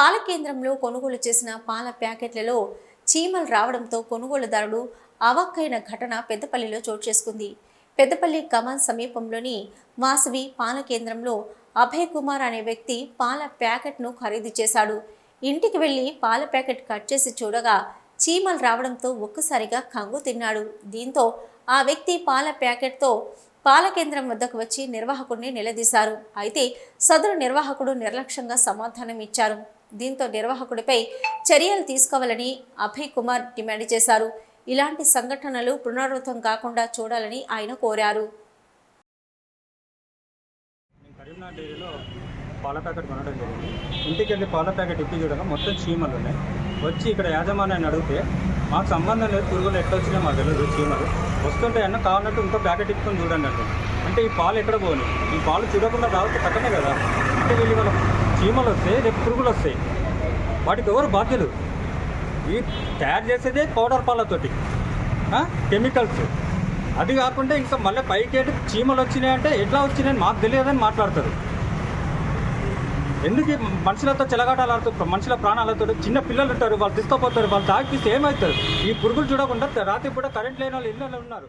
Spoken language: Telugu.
పాల కేంద్రంలో కొనుగోలు చేసిన పాల ప్యాకెట్లలో చీమలు రావడంతో కొనుగోలుదారుడు అవాక్కైన ఘటన పెద్దపల్లిలో చోటు చేసుకుంది. పెద్దపల్లి కమాన్ సమీపంలోని వాసవి పాల కేంద్రంలో అభయ్ కుమార్ అనే వ్యక్తి పాల ప్యాకెట్ను ఖరీదు చేశాడు. ఇంటికి వెళ్ళి పాల ప్యాకెట్ కట్ చేసి చూడగా చీమలు రావడంతో ఒక్కసారిగా కంగు తిన్నాడు. దీంతో ఆ వ్యక్తి పాల ప్యాకెట్తో పాల కేంద్రం వద్దకు వచ్చి నిర్వాహకుడిని నిలదీశారు. అయితే సదరు నిర్వాహకుడు నిర్లక్ష్యంగా సమాధానం ఇచ్చారు దీంతో నిర్వాహకుడిపై చర్యలు తీసుకోవాలని అభయ్ కుమార్ డిమాండ్ చేశారు. ఇలాంటి సంఘటనలు పునరావృతం కాకుండా చూడాలని ఆయన కోరారు. పాల ప్యాకెట్ కొనడం జరిగింది. ఇంటికి వెళ్ళి పాల ప్యాకెట్ ఇప్పి చూడగా మొత్తం చీమలు ఉన్నాయి. వచ్చి ఇక్కడ యాజమాన్యాన్ని అడిగితే మాకు సంబంధం లేదు పురుగులు ఎట్లా వచ్చినాయి మాకు తెలియదు చీమలు. వస్తుంటే అన్న కావాలంటే ఇంకో ప్యాకెట్ ఇప్పుకొని చూడండి అంటే అంటే ఈ పాలు ఎక్కడ పోని? ఈ పాలు చూడకుండా తాగితే పక్కనే కదా. అంటే వీళ్ళు వాళ్ళ చీమలు వస్తాయి రేపు పురుగులు వస్తాయి వాటికి ఎవరు బాధ్యులు? ఈ తయారు చేసేదే పౌడర్ పాలతోటి. కెమికల్స్. అది కాకుండా ఇంకా మళ్ళీ పైకేటి చీమలు వచ్చినాయి అంటే ఎట్లా వచ్చినాయని మాకు తెలియదని మాట్లాడతారు. ఎందుకు మనుషులతో చెలగాటాలు మనుషుల ప్రాణాలతో చిన్న పిల్లలు ఉంటారు వాళ్ళు తీసుకుపోతారు వాళ్ళు తాగిపిస్తే ఏమవుతారు? ఈ పురుగులు చూడకుండా రాత్రి కూడా కరెంట్ లేని వాళ్ళు ఇళ్ళలో ఉన్నారు.